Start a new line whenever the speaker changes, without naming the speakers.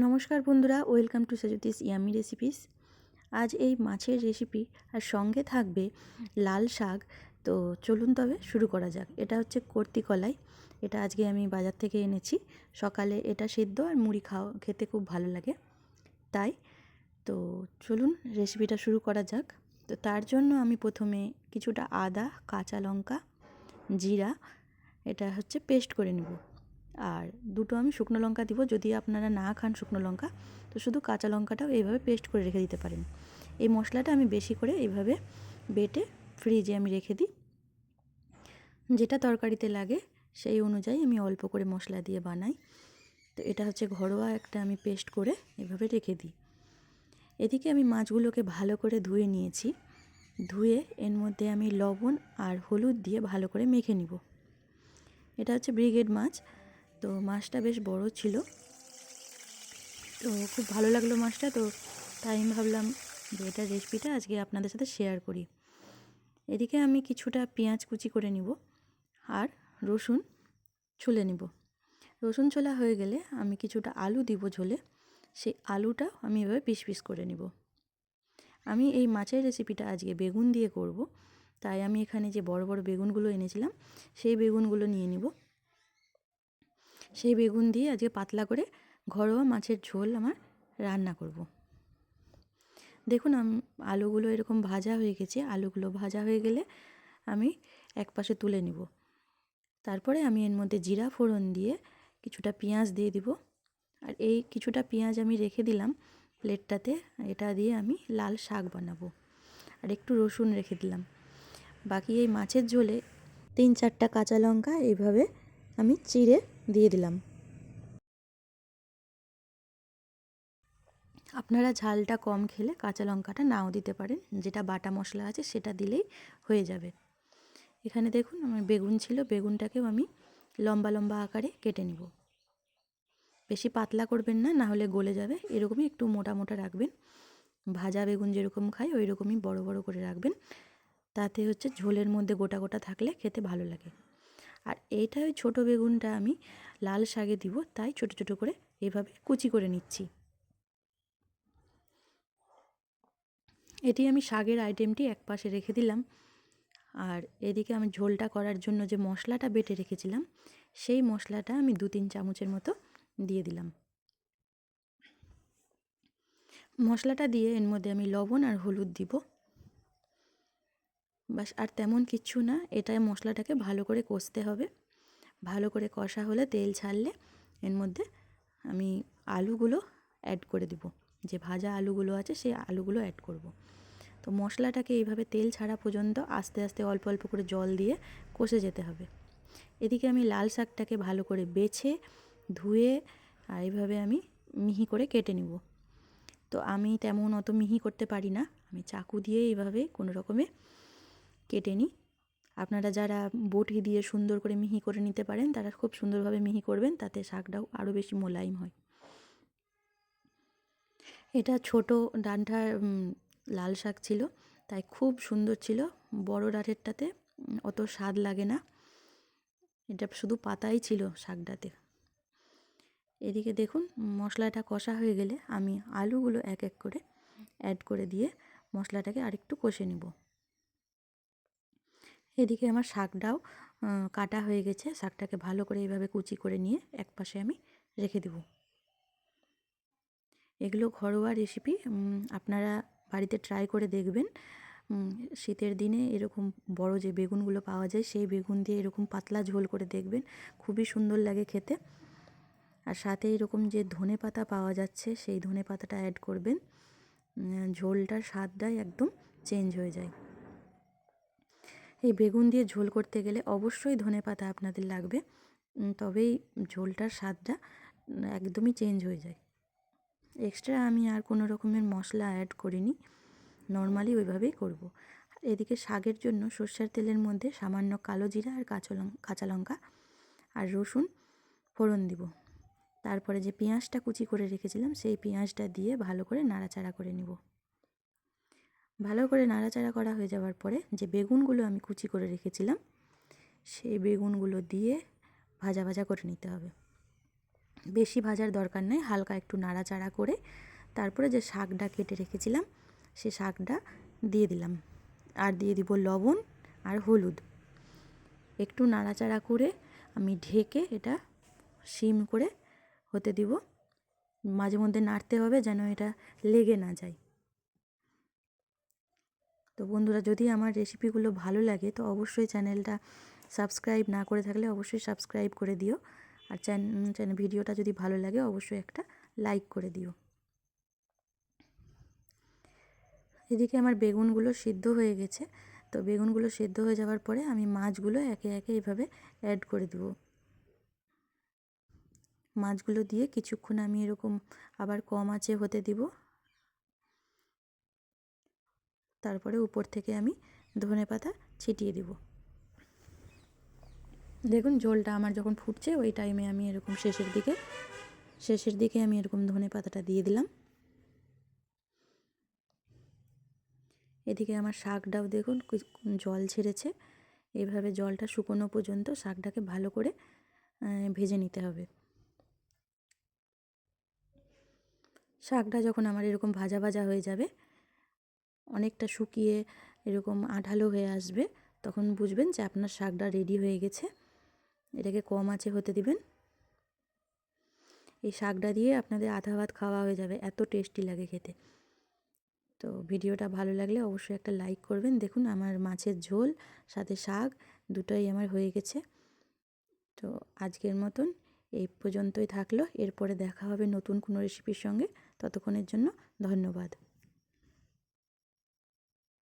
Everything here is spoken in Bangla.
নমস্কার বন্ধুরা, welcome to Sajuti's yummy recipes. আজ এই মাছের রেসিপি আর সঙ্গে থাকবে লাল শাক। তো চলুন তবে শুরু করা যাক। এটা হচ্ছে কর্তি কলাই। এটা আজকে আমি বাজার থেকে এনেছি। সকালে এটা সেদ্ধ আর মুড়ি খাওয়া খেতে খুব ভালো লাগে। তাই তো চলুন রেসিপিটা শুরু করা যাক। তো তার জন্য আমি প্রথমে কিছুটা আদা, কাঁচা লঙ্কা, জিরা, এটা হচ্ছে পেস্ট করে নেব। আর দুটো আমি শুকনো লঙ্কা দিব, যদি আপনারা না খান শুকনো লঙ্কা, তো শুধু কাঁচা লঙ্কাটাও এইভাবে পেস্ট করে রেখে দিতে পারেন। এই মশলাটা আমি বেশি করে এইভাবে বেটে ফ্রিজে আমি রেখে দিই। যেটা তরকারিতে লাগে সেই অনুযায়ী আমি অল্প করে মশলা দিয়ে বানাই। তো এটা হচ্ছে ঘরোয়া একটা আমি পেস্ট করে এভাবে রেখে দিই। এদিকে আমি মাছগুলোকে ভালো করে ধুয়ে নিয়েছি। ধুয়ে এর মধ্যে আমি লবণ আর হলুদ দিয়ে ভালো করে মেখে নিব। এটা হচ্ছে ব্রিগেড মাছ। তো মাছটা বেশ বড় ছিল। তো খুব ভালো লাগল মাছটা, তো তাই আমি ভাবলাম যে এটার রেসিপিটা আজকে আপনাদের সাথে শেয়ার করি। এদিকে আমি কিছুটা পেঁয়াজ কুচি করে নিব আর রসুন ছুলে নিব। রসুন ছোলা হয়ে গেলে আমি কিছুটা আলু দিব ঝোলে, সেই আলুটা আমি এভাবে পিস পিস করে নিব। আমি এই মাছের রেসিপিটা আজকে বেগুন দিয়ে করব, তাই আমি এখানে যে বড় বড় বেগুনগুলো এনেছিলাম, সেই বেগুনগুলো নিয়ে নিব। সেই বেগুন দিয়ে আজকে পাতলা করে ঘরোয়া মাছের ঝোল আমার রান্না করব। দেখুন আলুগুলো এরকম ভাজা হয়ে গেছে। আলুগুলো ভাজা হয়ে গেলে আমি এক পাশে তুলে নিব। তারপরে আমি এর মধ্যে জিরা ফোড়ন দিয়ে কিছুটা পেঁয়াজ দিয়ে দিব। আর এই কিছুটা পেঁয়াজ আমি রেখে দিলাম প্লেটটাতে। এটা দিয়ে আমি লাল শাক বানাবো। আর একটু রসুন রেখে দিলাম। বাকি এই মাছের ঝোলে তিন চারটা কাঁচা লঙ্কা এইভাবে আমি চিড়ে দিয়ে দিলাম। আপনারা ঝালটা কম খেলে কাঁচা লঙ্কাটা নাও দিতে পারেন। যেটা বাটা মশলা আছে সেটা দিলেই হয়ে যাবে। এখানে দেখুন আমার বেগুন ছিল, বেগুনটাকেও আমি লম্বা লম্বা আকারে কেটে নিব। বেশি পাতলা করবেন না না হলে গলে যাবে। এরকমই একটু মোটা মোটা রাখবেন। ভাজা বেগুন যেরকম খাই ওই রকমই বড় বড় করে রাখবেন। তাতে হচ্ছে ঝোলের মধ্যে গোটা গোটা থাকলে খেতে ভালো লাগে। আর এইটা ওই ছোটো বেগুনটা আমি লাল শাকে দিব, তাই ছোট ছোট করে এভাবে কুচি করে নিচ্ছি। এটি আমি শাকের আইটেমটি এক পাশে রেখে দিলাম। আর এদিকে আমি ঝোলটা করার জন্য যে মশলাটা বেটে রেখেছিলাম, সেই মশলাটা আমি দু তিন চামচের মতো দিয়ে দিলাম। মশলাটা দিয়ে এর মধ্যে আমি লবণ আর হলুদ দিব। বাস, আর তেমন কিচ্ছু না। এটা মশলাটাকে ভালো করে কষতে হবে। ভালো করে কষা হলে তেল ছাড়লে এর মধ্যে আমি আলুগুলো অ্যাড করে দিব। যে ভাজা আলুগুলো আছে সেই আলুগুলো অ্যাড করব। তো মশলাটাকে এইভাবে তেল ছাড়া পর্যন্ত আস্তে আস্তে অল্প অল্প করে জল দিয়ে কষে যেতে হবে। এদিকে আমি লাল শাকটাকে ভালো করে বেছে, ধুয়ে, আর এইভাবে আমি মিহি করে কেটে নিব। তো আমি তেমন অত মিহি করতে পারি না। আমি চাকু দিয়ে এইভাবে কোনো রকমে কেটে নিই। আপনারা যারা বটি দিয়ে সুন্দর করে মিহি করে নিতে পারেন, তারা খুব সুন্দরভাবে মিহি করবেন, তাতে শাকটাও আরও বেশি মোলায়েম হয়। এটা ছোট ডান্ঠার লাল শাক ছিল, তাই খুব সুন্দর ছিল। বড় ডাঁটেরটাতে অত স্বাদ লাগে না। এটা শুধু পাতাই ছিল শাকটাতে। এদিকে দেখুন, মশলাটা কষা হয়ে গেলে আমি আলুগুলো এক এক করে অ্যাড করে দিয়ে মশলাটাকে আরেকটু কষে নেব। এদিকে আমার শাকটাও কাটা হয়ে গেছে। শাকটাকে ভালো করে এইভাবে কুচি করে নিয়ে এক পাশে আমি রেখে দেব। এগুলো ঘরোয়া রেসিপি আপনারা বাড়িতে ট্রাই করে দেখবেন। শীতের দিনে এরকম বড় যে বেগুনগুলো পাওয়া যায়, সেই বেগুন দিয়ে এরকম পাতলা ঝোল করে দেখবেন। খুবই সুন্দর লাগে খেতে। আর সাথে এরকম যে ধনে পাতা পাওয়া যাচ্ছে, সেই ধনে পাতাটা অ্যাড করবেন। ঝোলটার স্বাদটাই একদম চেঞ্জ হয়ে যায়। এই বেগুন দিয়ে ঝোল করতে গেলে অবশ্যই ধনে পাতা আপনাদের লাগবে। তবেই ঝোলটার স্বাদটা একদমই চেঞ্জ হয়ে যায়। এক্সট্রা আমি আর কোনো রকমের মশলা অ্যাড করিনি। নর্মালি ওইভাবেই করব। এদিকে শাকের জন্য সর্ষের তেলের মধ্যে সামান্য কালো জিরা আর কাঁচা কাঁচা লঙ্কা আর রসুন ফোড়ন দিব। তারপরে যে পেঁয়াজটা কুচি করে রেখেছিলাম, সেই পেঁয়াজটা দিয়ে ভালো করে নাড়াচাড়া করে নিব। ভালো করে নাড়াচাড়া করা হয়ে যাওয়ার পরে যে বেগুনগুলো আমি কুচি করে রেখেছিলাম, সেই বেগুনগুলো দিয়ে ভাজা ভাজা করে নিতে হবে। বেশি ভাজার দরকার নেই, হালকা একটু নাড়াচাড়া করে তারপরে যে শাকটা কেটে রেখেছিলাম, সে শাকটা দিয়ে দিলাম। আর দিয়ে দিব লবণ আর হলুদ। একটু নাড়াচাড়া করে আমি ঢেকে এটা সিম করে হতে দিব। মাঝে মধ্যে নাড়তে হবে যেন এটা লেগে না যায়। তো বন্ধুরা, যদি আমার রেসিপিগুলো ভালো লাগে, তো অবশ্যই চ্যানেলটা সাবস্ক্রাইব না করে থাকলে অবশ্যই সাবস্ক্রাইব করে দিও। আর চ্যানেল ভিডিওটা যদি ভালো লাগে, অবশ্যই একটা লাইক করে দিও। এদিকে আমার বেগুনগুলো সিদ্ধ হয়ে গেছে। তো বেগুনগুলো সেদ্ধ হয়ে যাওয়ার পরে আমি মাছগুলো একে একে এইভাবে অ্যাড করে দেবো। মাছগুলো দিয়ে কিছুক্ষণ আমি এরকম আবার কম আঁচে হতে দিব। তারপরে উপর থেকে আমি ধনে পাতা ছিটিয়ে দিব। দেখুন ঝোলটা আমার যখন ফুটছে ওই টাইমে আমি এরকম শেষের দিকে শেষের দিকে আমি এরকম ধনে পাতাটা দিয়ে দিলাম। এদিকে আমার শাকটাও দেখুন জল ছেড়েছে। এইভাবে জলটা শুকনো পর্যন্ত শাকটাকে ভালো করে ভেজে নিতে হবে। শাকটা যখন আমার এরকম ভাজা ভাজা হয়ে যাবে অনেকটা শুকিয়ে এরকম আঠালো হয়ে আসবে, তখন বুঝবেন যে আপনার শাকটা রেডি হয়ে গেছে। এটাকে কম আছে হতে দিবেন। এই শাকটা দিয়ে আপনাদের আধা ভাত খাওয়া হয়ে যাবে, এত টেস্টি লাগে খেতে। তো ভিডিওটা ভালো লাগলে অবশ্যই একটা লাইক করবেন। দেখুন আমার মাছের ঝোল, সাথে শাক, দুটোই আমার হয়ে গেছে। তো আজকের মতন এই পর্যন্তই থাকল। এরপরে দেখা হবে নতুন কোনো রেসিপির সঙ্গে। ততক্ষণের জন্য ধন্যবাদ।